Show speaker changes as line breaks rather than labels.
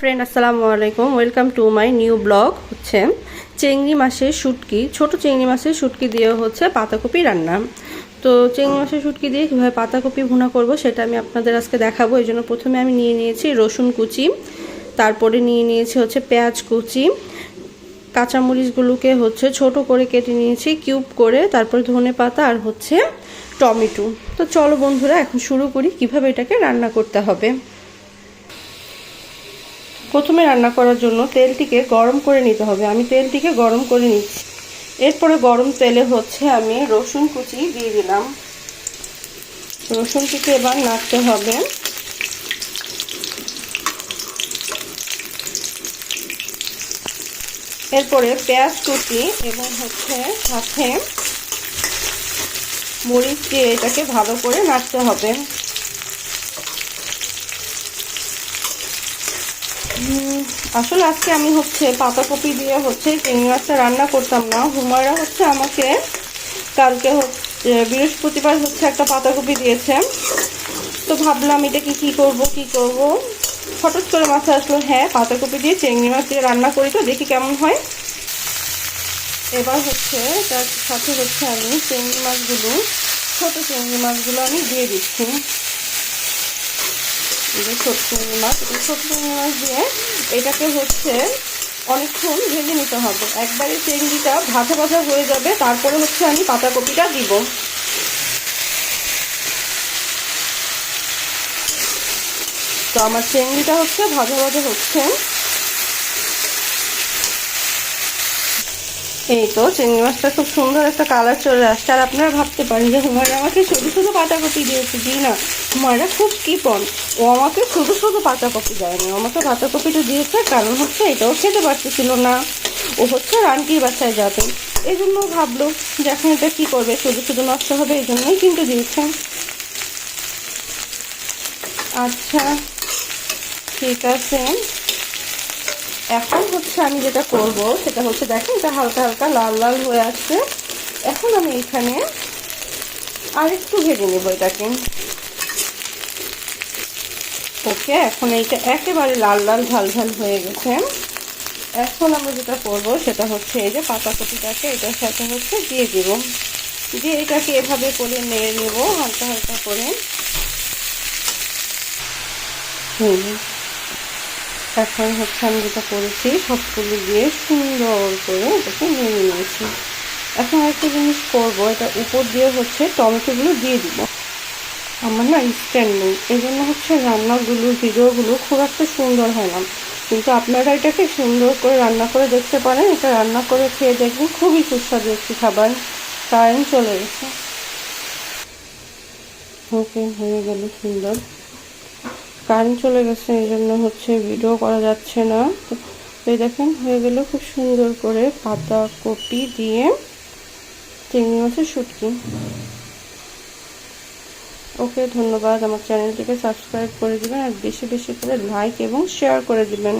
Friend আসসালামু আলাইকুম। Welcome to my new blog হচ্ছে চিংড়ি মাছের শুটকি। ছোট চিংড়ি মাছের শুটকি দিয়ে হচ্ছে পাতাকপি রান্না। তো চিংড়ি মাছের শুটকি দিয়ে কীভাবে পাতাকপি ভুনা করব সেটা আমি আপনাদের আজকে দেখাবো। এই জন্য প্রথমে আমি নিয়ে নিয়েছি রসুন কুচি, তারপরে নিয়ে নিয়েছি হচ্ছে পেঁয়াজ কুচি। কাঁচামরিচগুলোকে হচ্ছে ছোট করে কেটে নিয়েছি, কিউব করে, তারপরে ধনে পাতা আর হচ্ছে টমেটো। তো চলো বন্ধুরা, এখন শুরু করি কীভাবে এটাকে রান্না করতে হবে। প্রথমে রান্না করার জন্য তেলটিকে গরম করে নিতে হবে। আমি তেলটিকে গরম করে নিচ্ছি। এরপরে গরম তেলে হচ্ছে আমি রসুন কুচি দিয়ে দিলাম। রসুনটিকে এবার নাড়তে হবে। এরপরে পেঁয়াজ কুচি এবং হচ্ছে সাথে মরিচ দিয়ে এটাকে ভালো করে নাড়তে হবে। আসলে আজকে আমি হচ্ছে পাতাকপি দিয়ে হচ্ছে চিংড়ি মাছটা রান্না করতাম না। হুমায়রা হচ্ছে আমাকে কালকে হচ্ছে বৃহস্পতিবার হচ্ছে একটা পাতাকপি দিয়েছে। তো ভাবলাম এটা কি কি করব কি করব? হঠাৎ করে মাথায় আসলো হ্যাঁ পাতাকপি দিয়ে চিংড়ি মাছ দিয়ে রান্না করি তো, দেখি কেমন হয়। এবার হচ্ছে তার সাথে হচ্ছে আমি চিংড়ি মাছগুলো, ছোটো চিংড়ি মাছগুলো আমি দিয়ে দিচ্ছি। ছোট চিংড়ি মাছ ছোট চিংড়ি মাছ দিয়ে এটাকে হচ্ছে অনেকক্ষণ ভেজে নিতে হবে। একবারে চিংড়িটা ভাজা ভাজা হয়ে যাবে, তারপরে হচ্ছে আমি পাতাকপিটা দিব। তো আমার চিংড়িটা হচ্ছে ভাজা ভাজা হচ্ছে। এই তো, চিংড়ি মাছটা খুব সুন্দর একটা কালার চলে আসছে। আর আপনারা ভাবতে পারেন যে, হুমায়রা আমাকে শুধু শুধু পাতাকপি দিয়েছে, জি না। হুমায়রা খুব কিপন। ও আমাকে শুধু শুধু পাতাকপি দেয়নি। আমাকে পাতাকপিটা দিয়েছে, কারণ হচ্ছে এটাও খেতে পারতেছিল না। ও হচ্ছে রানটির বাসায় যাবে। এই জন্য ভাবলো যে, এখন এটা কী করবে? শুধু শুধু নষ্ট হবে এই জন্যই কিন্তু দিয়েছে। আচ্ছা ঠিক আছে। এখন হচ্ছে আমি যেটা করব, সেটা হচ্ছে দেখেন, এটা হালকা হালকা লাল লাল হয়ে আসছে। এখন আমি এখানে আর একটু ভেজে নেব এটাকে। ওকে, এখন এইটা একেবারে লাল লাল ঝাল ঝাল হয়ে গেছে। এখন আমরা যেটা করব, সেটা হচ্ছে এই যে পাতাকপিটাকে এটার সাথে হচ্ছে দিয়ে দিব। দিয়ে এটাকে এভাবে করে নেড়ে নেব, হালকা হালকা করে। হুম। এখন হচ্ছে আমি যেটা করেছি, সবগুলো দিয়ে সুন্দর করে এটাকে নিয়ে নিয়েছি। এখন একটা জিনিস করব, এটা উপর দিয়ে হচ্ছে টমেটোগুলো দিয়ে দিব। আমার না স্ট্যান্ড নেই এই জন্য হচ্ছে রান্নাগুলো, ভিডিওগুলো খুব একটা সুন্দর হয় না। কিন্তু আপনারা এটাকে সুন্দর করে রান্না করে দেখতে পারেন, এটা রান্না করে খেয়ে দেখবেন খুবই সুস্বাদু একটি খাবার। কারেন্ট চলে গেছে ওকে হয়ে গেল সুন্দর। কারেন্ট চলে গেছে, এই জন্য হচ্ছে ভিডিও করা যাচ্ছে না। তো দেখেন, হয়ে গেল খুব সুন্দর করে পাতা কপি দিয়ে চিংড়ি মাছের শুটকি। ওকে, ধন্যবাদ। আমার চ্যানেলটিকে সাবস্ক্রাইব করে দিবেন আর বেশি বেশি করে লাইক এবং শেয়ার করে দিবেন।